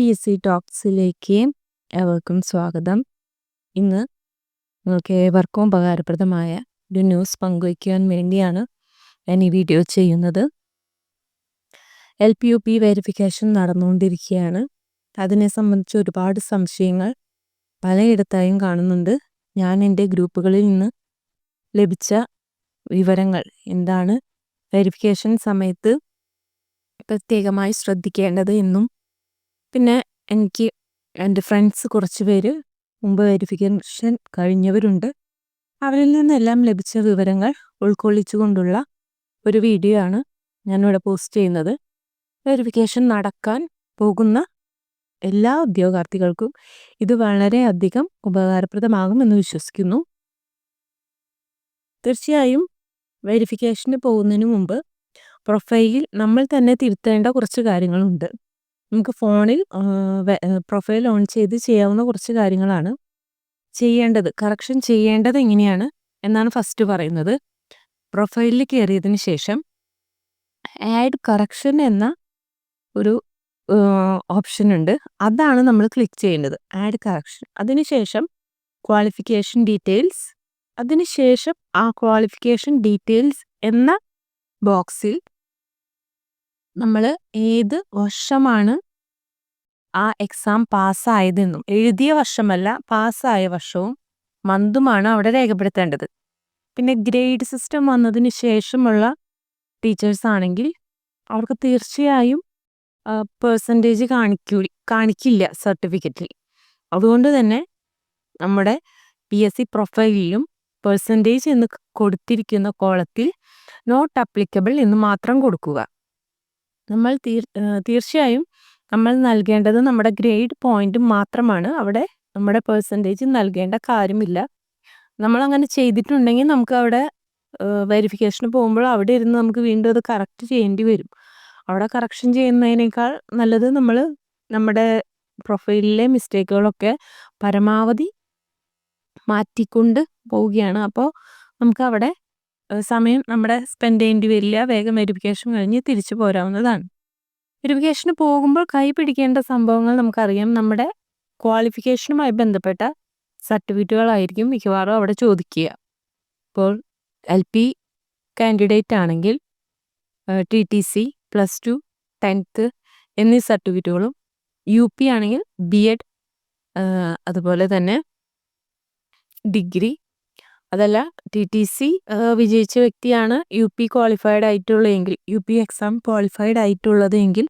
P S C ടോക്സിലേക്ക് ഏവർക്കും സ്വാഗതം. ഇന്ന് നിങ്ങൾക്ക് ഏവർക്കും ഉപകാരപ്രദമായ ഒരു ന്യൂസ് പങ്കുവയ്ക്കുവാൻ വേണ്ടിയാണ് ഞാൻ ഈ വീഡിയോ ചെയ്യുന്നത്. L P U P verification നടന്നുകൊണ്ടിരിക്കുകയാണ്. അതിനെ സംബന്ധിച്ച് ഒരുപാട് സംശയങ്ങൾ പലയിടത്തായും കാണുന്നുണ്ട്. ഞാൻ എന്റെ ഗ്രൂപ്പുകളിൽ നിന്ന് ലഭിച്ച വിവരങ്ങൾ എന്താണ്? വെരിഫിക്കേഷൻ സമയത്ത് പ്രത്യേകമായി ശ്രദ്ധിക്കേണ്ടത് എന്നും പിന്നെ എനിക്ക് എന്റെ ഫ്രണ്ട്സ് കുറച്ച് പേര് മുമ്പ് വെരിഫിക്കേഷൻ കഴിഞ്ഞവരുണ്ട്. അവരിൽ നിന്നെല്ലാം ലഭിച്ച വിവരങ്ങൾ ഉൾക്കൊള്ളിച്ചുകൊണ്ടുള്ള ഒരു വീഡിയോ ആണ് ഞാനിവിടെ പോസ്റ്റ് ചെയ്യുന്നത്. വെരിഫിക്കേഷൻ നടക്കാൻ പോകുന്ന എല്ലാ ഉദ്യോഗാർത്ഥികൾക്കും ഇത് വളരെയധികം ഉപകാരപ്രദമാകുമെന്ന് വിശ്വസിക്കുന്നു. തീർച്ചയായും വെരിഫിക്കേഷന് പോകുന്നതിന് മുമ്പ് പ്രൊഫൈലിൽ നമ്മൾ തന്നെ തിരുത്തേണ്ട കുറച്ച് കാര്യങ്ങളുണ്ട്. നമുക്ക് ഫോണിൽ പ്രൊഫൈൽ ഓൺ ചെയ്ത് ചെയ്യാവുന്ന കുറച്ച് കാര്യങ്ങളാണ് ചെയ്യേണ്ടത്. കറക്ഷൻ ചെയ്യേണ്ടത് എങ്ങനെയാണ് എന്നാണ് ഫസ്റ്റ് പറയുന്നത്. പ്രൊഫൈലിൽ കയറിയതിന് ശേഷം ആഡ് കറക്ഷൻ എന്ന ഒരു ഓപ്ഷൻ ഉണ്ട്. അതാണ് നമ്മൾ ക്ലിക്ക് ചെയ്യേണ്ടത്. Add correction. അതിനുശേഷം ക്വാളിഫിക്കേഷൻ ഡീറ്റെയിൽസ്. അതിനുശേഷം ആ ക്വാളിഫിക്കേഷൻ ഡീറ്റെയിൽസ് എന്ന ബോക്സിൽ നമ്മൾ ഏത് വർഷമാണ് ആ എക്സാം പാസ്സായതെന്നും എഴുതിയ വർഷമല്ല പാസ്സായ വർഷവും മന്തുമാണ് അവിടെ രേഖപ്പെടുത്തേണ്ടത്. പിന്നെ ഗ്രേഡ് സിസ്റ്റം വന്നതിന് ശേഷമുള്ള ടീച്ചേഴ്സ് ആണെങ്കിൽ അവർക്ക് തീർച്ചയായും പേഴ്സന്റേജ് കാണിക്കൂ കാണിക്കില്ല സർട്ടിഫിക്കറ്റിൽ. അതുകൊണ്ട് തന്നെ നമ്മുടെ പി എസ് സി പ്രൊഫൈലിലും പേഴ്സന്റേജ് എന്ന് കൊടുത്തിരിക്കുന്ന കോളത്തിൽ നോട്ട് അപ്ലിക്കബിൾ എന്ന് മാത്രം കൊടുക്കുക. നമ്മൾ തീർ തീർച്ചയായും നമ്മൾ നൽകേണ്ടത് നമ്മുടെ ഗ്രേഡ് പോയിന്റ് മാത്രമാണ്. അവിടെ നമ്മുടെ പേഴ്സന്റേജ് നൽകേണ്ട കാര്യമില്ല. നമ്മൾ അങ്ങനെ ചെയ്തിട്ടുണ്ടെങ്കിൽ നമുക്ക് അവിടെ വെരിഫിക്കേഷന് പോകുമ്പോൾ അവിടെ ഇരുന്ന് നമുക്ക് വീണ്ടും അത് കറക്റ്റ് ചെയ്യേണ്ടി വരും. അവിടെ കറക്ഷൻ ചെയ്യുന്നതിനേക്കാൾ നല്ലത് നമ്മൾ നമ്മുടെ പ്രൊഫൈലിലെ മിസ്റ്റേക്കുകളൊക്കെ പരമാവധി മാറ്റിക്കൊണ്ട് പോവുകയാണ്. അപ്പോൾ നമുക്ക് അവിടെ സമയം നമ്മുടെ സ്പെൻഡ് ചെയ്യേണ്ടി വരില്ല. വേഗം വെരിഫിക്കേഷൻ കഴിഞ്ഞ് തിരിച്ചു പോരാവുന്നതാണ്. വെരിഫിക്കേഷന് പോകുമ്പോൾ കൈ പിടിക്കേണ്ട സംഭവങ്ങൾ നമുക്കറിയാം. നമ്മുടെ ക്വാളിഫിക്കേഷനുമായി ബന്ധപ്പെട്ട സർട്ടിഫിക്കറ്റുകളായിരിക്കും മിക്കവാറും അവിടെ ചോദിക്കുക. ഇപ്പോൾ എൽ പി കാൻഡിഡേറ്റ് ആണെങ്കിൽ T T C plus two tenth എന്നീ സർട്ടിഫിക്കറ്റുകളും യു പി ആണെങ്കിൽ ബി എഡ് അതുപോലെ തന്നെ ഡിഗ്രി അതല്ല ടി ടി സി വിജയിച്ച വ്യക്തിയാണ് യു പി ക്വാളിഫൈഡ് ആയിട്ടുള്ളതെങ്കിൽ യു പി എക്സാം ക്വാളിഫൈഡ് ആയിട്ടുള്ളത് എങ്കിൽ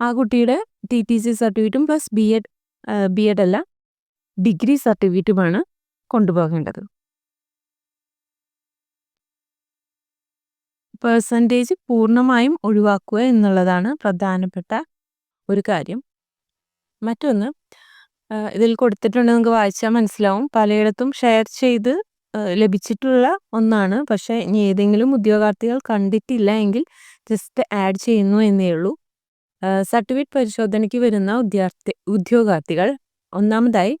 ആ കുട്ടിയുടെ ടി ടി സി സർട്ടിഫിക്കറ്റും plus B Ed B Ed അല്ല ഡിഗ്രി സർട്ടിഫിക്കറ്റുമാണ് കൊണ്ടുപോകേണ്ടത്. പേഴ്സന്റേജ് പൂർണമായും ഒഴിവാക്കുക എന്നുള്ളതാണ് പ്രധാനപ്പെട്ട ഒരു കാര്യം. മറ്റൊന്ന് ഇതിൽ കൊടുത്തിട്ടുണ്ട് നിങ്ങൾക്ക് വായിച്ചാൽ മനസ്സിലാവും. പലയിടത്തും ഷെയർ ചെയ്ത് ലഭിച്ചിട്ടുള്ള ഒന്നാണ്. പക്ഷേ ഇനി ഏതെങ്കിലും ഉദ്യോഗാർത്ഥികൾ കണ്ടിട്ടില്ല എങ്കിൽ ജസ്റ്റ് ആഡ് ചെയ്യുന്നു എന്നേ ഉള്ളൂ. സർട്ടിഫിക്കറ്റ് പരിശോധനയ്ക്ക് വരുന്ന ഉദ്യാർത്ഥി ഉദ്യോഗാർത്ഥികൾ ഒന്നാമതായി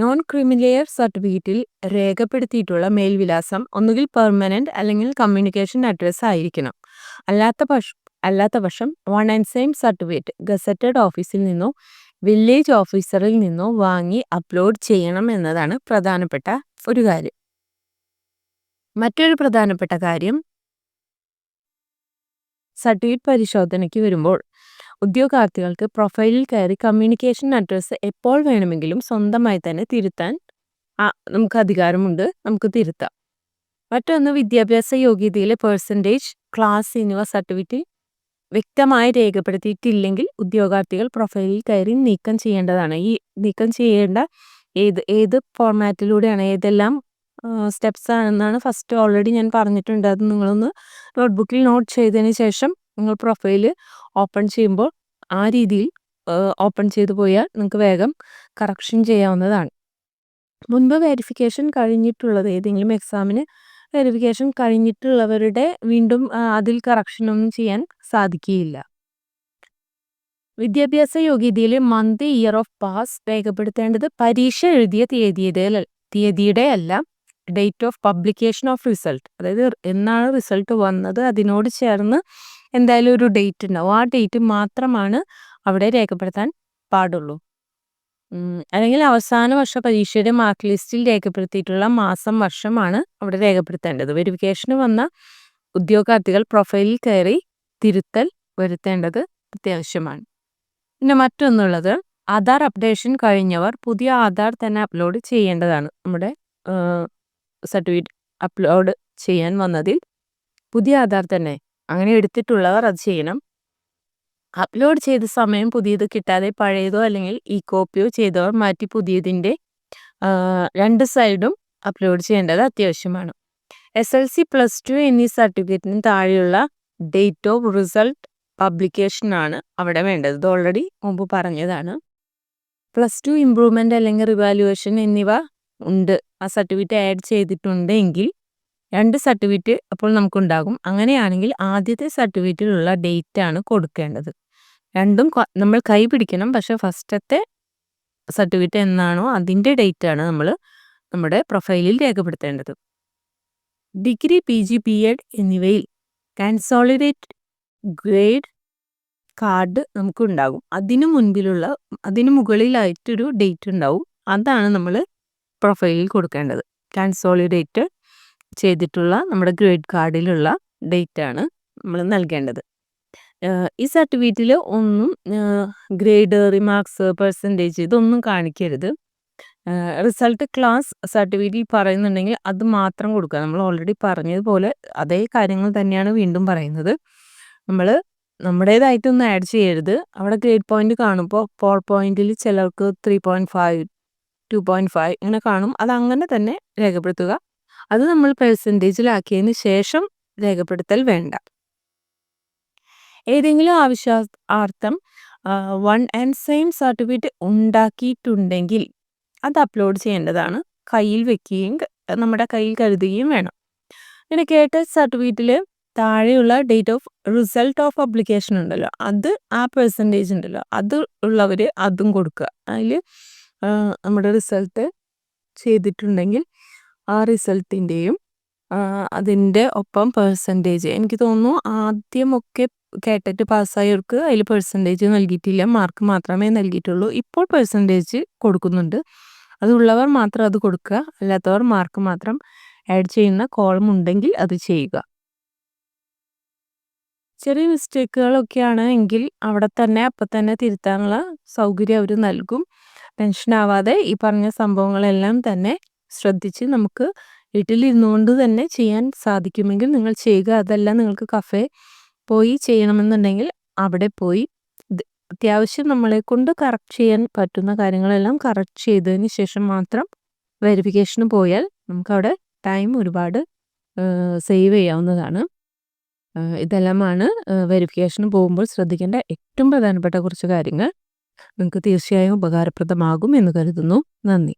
നോൺ ക്രിമിലെയർ സർട്ടിഫിക്കറ്റിൽ രേഖപ്പെടുത്തിയിട്ടുള്ള മേൽവിലാസം ഒന്നുകിൽ പെർമനന്റ് അല്ലെങ്കിൽ കമ്മ്യൂണിക്കേഷൻ അഡ്രസ്സ് ആയിരിക്കണം. അല്ലാത്ത പക്ഷം അല്ലാത്ത പക്ഷം one and same certificate gazetted ഓഫീസിൽ നിന്നോ വില്ലേജ് ഓഫീസറിൽ നിന്നോ വാങ്ങി അപ്ലോഡ് ചെയ്യണം എന്നതാണ് പ്രധാനപ്പെട്ട ഒരു കാര്യം. മറ്റൊരു പ്രധാനപ്പെട്ട കാര്യം സർട്ടിഫിക്കറ്റ് പരിശോധനയ്ക്ക് വരുമ്പോൾ ഉദ്യോഗാർത്ഥികൾക്ക് പ്രൊഫൈലിൽ കയറി കമ്മ്യൂണിക്കേഷൻ അഡ്രസ്സ് എപ്പോൾ വേണമെങ്കിലും സ്വന്തമായി തന്നെ തിരുത്താൻ നമുക്ക് അധികാരമുണ്ട്. നമുക്ക് തിരുത്താം. മറ്റൊന്ന് വിദ്യാഭ്യാസ യോഗ്യതയിലെ പേഴ്സന്റേജ് ക്ലാസ് എന്നിവ സർട്ടിഫിക്കറ്റിൽ വ്യക്തമായി രേഖപ്പെടുത്തിയിട്ടില്ലെങ്കിൽ ഉദ്യോഗാർത്ഥികൾ പ്രൊഫൈലിൽ കയറി നീക്കം ചെയ്യേണ്ടതാണ്. ഈ നീക്കം ചെയ്യേണ്ട ഏത് ഏത് ഫോർമാറ്റിലൂടെയാണ് ഏതെല്ലാം സ്റ്റെപ്സ് ആണെന്നാണ് ഫസ്റ്റ് ഓൾറെഡി ഞാൻ പറഞ്ഞിട്ടുണ്ട് അത് നിങ്ങളൊന്ന് നോട്ട്ബുക്കിൽ നോട്ട് ചെയ്തതിന് ശേഷം നിങ്ങൾ പ്രൊഫൈൽ ഓപ്പൺ ചെയ്യുമ്പോൾ ആ രീതിയിൽ ഓപ്പൺ ചെയ്തു പോയാൽ നിങ്ങൾക്ക് വേഗം കറക്ഷൻ ചെയ്യാവുന്നതാണ്. മുൻപ് വെരിഫിക്കേഷൻ കഴിഞ്ഞിട്ടുള്ളത് ഏതെങ്കിലും എക്സാമിന് വെരിഫിക്കേഷൻ കഴിഞ്ഞിട്ടുള്ളവരുടെ വീണ്ടും അതിൽ കറക്ഷനൊന്നും ചെയ്യാൻ സാധിക്കുകയില്ല. വിദ്യാഭ്യാസ യോഗ്യതയിലെ മന്ത് ഇയർ ഓഫ് പാസ് രേഖപ്പെടുത്തേണ്ടത് പരീക്ഷ എഴുതിയ തീയതിയുടെ തീയതിയുടെ അല്ല date of publication of result അതായത് എന്നാണ് റിസൾട്ട് വന്നത് അതിനോട് ചേർന്ന് എന്തായാലും ഒരു ഡേറ്റ് ഉണ്ടാവും ആ ഡേറ്റ് മാത്രമാണ് അവിടെ രേഖപ്പെടുത്താൻ പാടുള്ളൂ. അല്ലെങ്കിൽ അവസാന വർഷ പരീക്ഷയുടെ മാർക്ക് ലിസ്റ്റിൽ രേഖപ്പെടുത്തിയിട്ടുള്ള മാസം, വർഷമാണ് അവിടെ രേഖപ്പെടുത്തേണ്ടത്. വെരിഫിക്കേഷന് വന്ന ഉദ്യോഗാർത്ഥികൾ പ്രൊഫൈലിൽ കയറി തിരുത്തൽ വരുത്തേണ്ടത് അത്യാവശ്യമാണ്. പിന്നെ മറ്റൊന്നുള്ളത് ആധാർ അപ്ഡേഷൻ കഴിഞ്ഞവർ പുതിയ ആധാർ തന്നെ അപ്ലോഡ് ചെയ്യേണ്ടതാണ്. നമ്മുടെ സർട്ടിഫിക്കറ്റ് അപ്ലോഡ് ചെയ്യാൻ വന്നതിൽ പുതിയ ആധാർ തന്നെ അങ്ങനെ എടുത്തിട്ടുള്ളവർ അത് ചെയ്യണം. അപ്ലോഡ് ചെയ്ത സമയം പുതിയത് കിട്ടാതെ പഴയതോ അല്ലെങ്കിൽ ഈ കോപ്പിയോ ചെയ്തോ മാറ്റി പുതിയതിന്റെ രണ്ട് സൈഡും അപ്ലോഡ് ചെയ്യേണ്ടത് അത്യാവശ്യമാണ്. S L C plus two എന്നീ സർട്ടിഫിക്കറ്റിന് താഴെയുള്ള ഡേറ്റ് ഓഫ് റിസൾട്ട് പബ്ലിക്കേഷനാണ് അവിടെ വേണ്ടത്. ഇത് ഓൾറെഡി മുമ്പ് പറഞ്ഞതാണ്. പ്ലസ് ടു ഇമ്പ്രൂവ്മെന്റ് അല്ലെങ്കിൽ റിവാലുവേഷൻ എന്നിവ ഉണ്ട്. ആ സർട്ടിഫിക്കറ്റ് ആഡ് ചെയ്തിട്ടുണ്ടെങ്കിൽ രണ്ട് സർട്ടിഫിക്കറ്റ് അപ്പോൾ നമുക്കുണ്ടാകും. അങ്ങനെയാണെങ്കിൽ ആദ്യത്തെ സർട്ടിഫിക്കറ്റിലുള്ള ഡേറ്റ് ആണ് കൊടുക്കേണ്ടത്. രണ്ടും നമ്മൾ കൈ പിടിക്കണം. പക്ഷേ ഫസ്റ്റത്തെ സർട്ടിഫിക്കറ്റ് എന്നാണോ അതിന്റെ ഡേറ്റ് ആണ് നമ്മൾ നമ്മുടെ പ്രൊഫൈലിൽ രേഖപ്പെടുത്തേണ്ടത്. Degree, P G, B Ed എന്നിവയിൽ കൺസോളിഡേറ്റ് ഗ്രേഡ് കാർഡ് നമുക്കുണ്ടാകും. അതിനു മുൻപിലുള്ള അതിനു മുകളിലായിട്ടൊരു ഡേറ്റ് ഉണ്ടാവും. അതാണ് നമ്മൾ പ്രൊഫൈലിൽ കൊടുക്കേണ്ടത്. കൺസോളിഡേറ്റ് ചെയ്തിട്ടുള്ള നമ്മുടെ ഗ്രേഡ് കാർഡിലുള്ള ഡേറ്റ് ആണ് നമ്മൾ നൽകേണ്ടത്. ഈ സർട്ടിഫിക്കറ്റിൽ ഒന്നും ഗ്രേഡ്, റിമാർക്സ്, പെർസെന്റേജ് ഇതൊന്നും കാണിക്കരുത്. റിസൾട്ട് ക്ലാസ് സർട്ടിഫിക്കറ്റിൽ പറയുന്നുണ്ടെങ്കിൽ അത് മാത്രം കൊടുക്കുക. നമ്മൾ ഓൾറെഡി പറഞ്ഞതുപോലെ അതേ കാര്യങ്ങൾ തന്നെയാണ് വീണ്ടും പറയുന്നത്. നമ്മൾ നമ്മുടേതായിട്ടൊന്നും ആഡ് ചെയ്യരുത്. അവിടെ ഗ്രേഡ് പോയിന്റ് കാണുമ്പോൾ ഫോർ പോയിന്റിൽ ചിലർക്ക് three point five, two point five ഇങ്ങനെ കാണും. അതങ്ങനെ തന്നെ രേഖപ്പെടുത്തുക. അത് നമ്മൾ പെർസെന്റേജിലാക്കിയതിന് ശേഷം രേഖപ്പെടുത്തൽ വേണ്ട. ഏതെങ്കിലും ആവശ്യാർത്ഥം വൺ ആൻഡ് സെയിം സർട്ടിഫിക്കറ്റ് ഉണ്ടാക്കിയിട്ടുണ്ടെങ്കിൽ അത് അപ്ലോഡ് ചെയ്യേണ്ടതാണ്. കയ്യിൽ വെക്കുകയും നമ്മുടെ കയ്യിൽ കരുതുകയും വേണം. ഇങ്ങനെ കേട്ട സർട്ടിഫിക്കറ്റിൽ താഴെയുള്ള date of result of application ഉണ്ടല്ലോ അത് ആ പെർസെന്റേജ് ഉണ്ടല്ലോ അത് ഉള്ളവർ അതും കൊടുക്കുക. അതിൽ നമ്മുടെ റിസൾട്ട് ചെയ്തിട്ടുണ്ടെങ്കിൽ ആ റിസൾട്ടിന്റെയും അതിന്റെ ഒപ്പം പെർസെന്റേജ് എനിക്ക് തോന്നുന്നു ആദ്യമൊക്കെ കേട്ടിട്ട് പാസ്സായവർക്ക് അതിൽ പെർസെന്റേജ് നൽകിയിട്ടില്ല. മാർക്ക് മാത്രമേ നൽകിയിട്ടുള്ളൂ. ഇപ്പോൾ പെർസെന്റേജ് കൊടുക്കുന്നുണ്ട്. അതുള്ളവർ മാത്രം അത് കൊടുക്കുക. അല്ലാത്തവർ മാർക്ക് മാത്രം ആഡ് ചെയ്യുന്ന കോളം ഉണ്ടെങ്കിൽ അത് ചെയ്യുക. ചെറിയ മിസ്റ്റേക്കുകളൊക്കെയാണ് എങ്കിൽ അവിടെ തന്നെ അപ്പം തന്നെ തിരുത്താനുള്ള സൗകര്യം അവർ നൽകും. ടെൻഷനാവാതെ ഈ പറഞ്ഞ സംഭവങ്ങളെല്ലാം തന്നെ ശ്രദ്ധിച്ച് നമുക്ക് വീട്ടിലിരുന്നുകൊണ്ട് തന്നെ ചെയ്യാൻ സാധിക്കുമെങ്കിൽ നിങ്ങൾ ചെയ്യുക. അതെല്ലാം നിങ്ങൾക്ക് കഫേ പോയി ചെയ്യണമെന്നുണ്ടെങ്കിൽ അവിടെ പോയി അത്യാവശ്യം നമ്മളെ കൊണ്ട് കറക്റ്റ് ചെയ്യാൻ പറ്റുന്ന കാര്യങ്ങളെല്ലാം കറക്റ്റ് ചെയ്തതിന് ശേഷം മാത്രം വെരിഫിക്കേഷന് പോയാൽ നമുക്കവിടെ ടൈം ഒരുപാട് സേവ് ചെയ്യാവുന്നതാണ്. ഇതെല്ലാമാണ് വെരിഫിക്കേഷന് പോകുമ്പോൾ ശ്രദ്ധിക്കേണ്ട ഏറ്റവും പ്രധാനപ്പെട്ട കുറച്ച് കാര്യങ്ങൾ. നിങ്ങൾക്ക് തീർച്ചയായും ഉപകാരപ്രദമാകും എന്ന് കരുതുന്നു. നന്ദി.